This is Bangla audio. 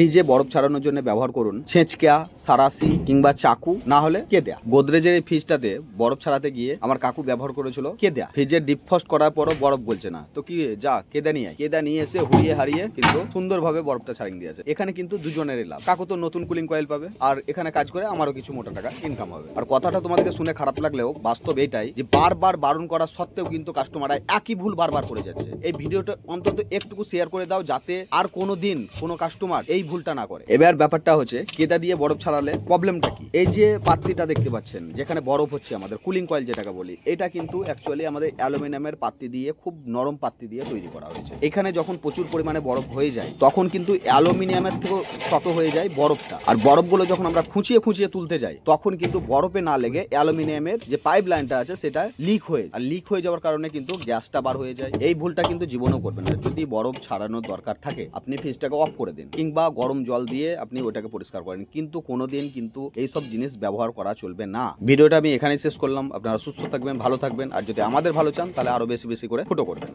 ফ্রিজে বরফ ছাড়ানোর জন্য ব্যবহার করুন ছেঁচকা সারাসি কিংবা চাকু, না হলে কে দেয়া গোদরেজের এই ফ্রিজটাতে বরফ ছাড়াতে গিয়ে আমার কাকু ব্যবহার করেছিল কে দেয়া ফ্রিজে ডিপ ফস্ট করার পরও বরফ বলছে না। তো কি যা কেদা নিয়ে। কেদা নিয়ে এসে হুড়িয়ে হারিয়ে কিন্তু সুন্দরভাবে বরফটা ছাড়িয়ে দিয়েছে এখানে কিন্তু দুজনেরই লাভ। কাকু তো নতুন কুলিং কয়েল পাবে। আর এখানে কাজ করে আমারও কিছু মোটা টাকা ইনকাম হবে। আর কথাটা তোমাদেরকে শুনে খারাপ লাগলেও বাস্তব এটাই যে বারবার বারণ করা সত্ত্বেও কিন্তু কাস্টমাররা একই ভুল বারবার করে যাচ্ছে। এই ভিডিওটা অন্তত একটুকু শেয়ার করে দাও যাতে আর কোনো দিন কোনো কাস্টমার এই ভুলটা না করে। এবার ব্যাপারটা হচ্ছে, কেদা দিয়ে বরফ ছাড়ালে প্রবলেমটা কি? এই যে পাত্রিটা দেখতে পাচ্ছেন, যেখানে বরফ হচ্ছে আমাদের কুলিং কয়েল যেটাকে বলি, এটা কিন্তু অ্যাকচুয়ালি আমাদের অ্যালুমিনিয়ামের পাত্তি দিয়ে, খুব নরম পাত্তি দিয়ে তৈরি করা হয়েছে। এখানে যখন প্রচুর পরিমাণে বরফ হয়ে যায়, তখন কিন্তু অ্যালুমিনিয়ামের থেকেও শত হয়ে যায় বরফটা। আর বরফগুলো যখন আমরা খুঁচিয়ে খুঁচিয়ে তুলতে যাই, তখন কিন্তু বরফে না লেগে অ্যালুমিনিয়ামের যে পাইপ লাইনটা আছে, সেটা লিক হয়ে আর লিক হয়ে যাওয়ার কারণে কিন্তু গ্যাসটা বার হয়ে যায়। এই ভুলটা কিন্তু জীবনেও করবেন না। যদি বরফ ছাড়ানোর দরকার থাকে, আপনি ফ্রিজটাকে অফ করে দিন, কিংবা গরম জল দিয়ে আপনি ওটাকে পরিষ্কার করেন। কিন্তু কোনো দিন কিন্তু এইসব জিনিস ব্যবহার করা চলবে না। ভিডিওটা আমি এখানেই শেষ করলাম। আপনারা সুস্থ থাকবেন, ভালো থাকবেন। আর যদি আমাদের ভালো চান, তাহলে আরও বেশি বেশি করে ফুটো করবেন।